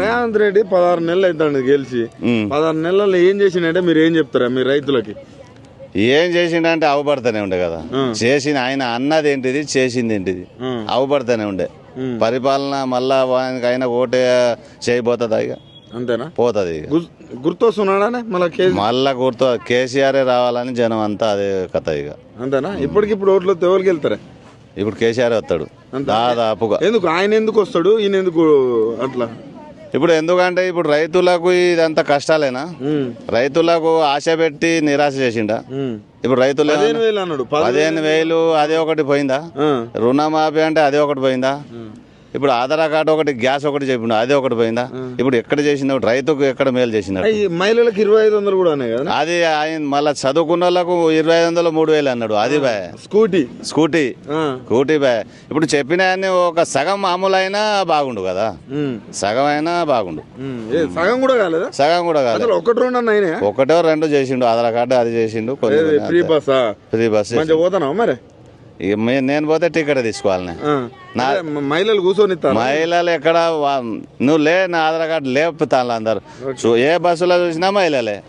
రేవంత్ రెడ్డి పదహారు నెలలు అవుతాడు గెలిచి. పదహారు నెలల్లో ఏం చేసిండంటే మీరు ఏం చెప్తారా మీ రైతులకి? ఏం చేసిండంటే అవపడతానే ఉండే కదా. చేసిన ఆయన అన్నది ఏంటిది చేసింది ఏంటిది? ఉమ్. అవపడతానే ఉండే. పరిపాలన మళ్ళా ఆయన ఓటే చేయబోతుందా ఇక? అంతేనా? పోతుంది గుర్తొస్తున్నాడానే? మళ్ళీ మళ్ళా గుర్తు కేసీఆర్ రావాలని జనం అంతా అదే కథ ఇక. అంతేనా? ఇప్పటికిప్పుడు ఓట్లు ఎవరికి వెళ్తారా ఇప్పుడు కేసీఆర్ వస్తాడు. దాదాపుగా. ఎందుకు? ఆయన ఎందుకు వస్తాడు? ఈయన ఎందుకు అట్లా? ఇప్పుడు ఎందుకంటే ఇప్పుడు రైతులకు ఇదంతా కష్టాలేనా. రైతులకు ఆశ పెట్టి నిరాశ చేసిండా. ఇప్పుడు రైతులు పదిహేను వేలు అదే ఒకటి పోయిందా. రుణమాఫీ అంటే అదే ఒకటి పోయిందా ఇప్పుడు ఆధార్ కార్డు ఒకటి గ్యాస్ ఒకటి చెప్పిండు అదే ఒకటి పోయిందా? ఇప్పుడు ఎక్కడ చేసింది రైతుకు ఎక్కడ మేలు ఈ మహిళలకు ఇరవై ఐదు వందలు కూడా కదా అది ఆయన మళ్ళీ చదువుకున్న వాళ్ళకు ఇరవై ఐదు వందలు మూడు వేలు అన్నాడు. అది boy. Scooty. Scooty. Scooty boy. ఇప్పుడు చెప్పిన ఒక సగం మామూలు అయినా బాగుండు కదా. సగం అయినా బాగుండు. సగం కూడా కాలేదా? సగం కూడా కాదు ఒకటి రెండు ఒకటో రెండు చేసిండు. ఆధార్ కార్డు అది చేసిండు. ఫ్రీ బస్సా? ఫ్రీ బస్ పోతున్నావా మరి? ఇక నేను పోతే టికెట్. అదే, మ- మహిళలు కూర్చొని మహిళలు ఎక్కడ నువ్వు లే నా ఆధార్ కార్డు లేపుతాను అందరు. ఏ బస్సులో చూసినా మహిళలే.